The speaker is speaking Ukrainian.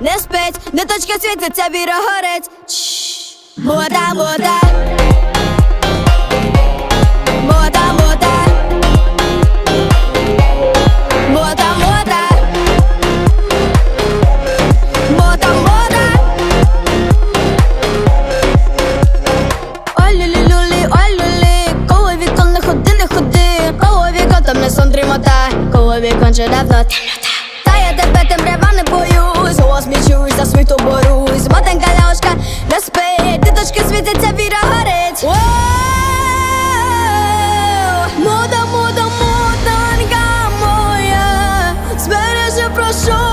не спить, ниточка світиться, віра горить. Мода, мода. Коло вікон не ходи, не. Коло вікон там не сон дрімота. Коло вікон же давно борюсь, бо тенька ляшка не спить, диточки світяться, віра горить. Муда, муда, муданька моя, збережи прошу.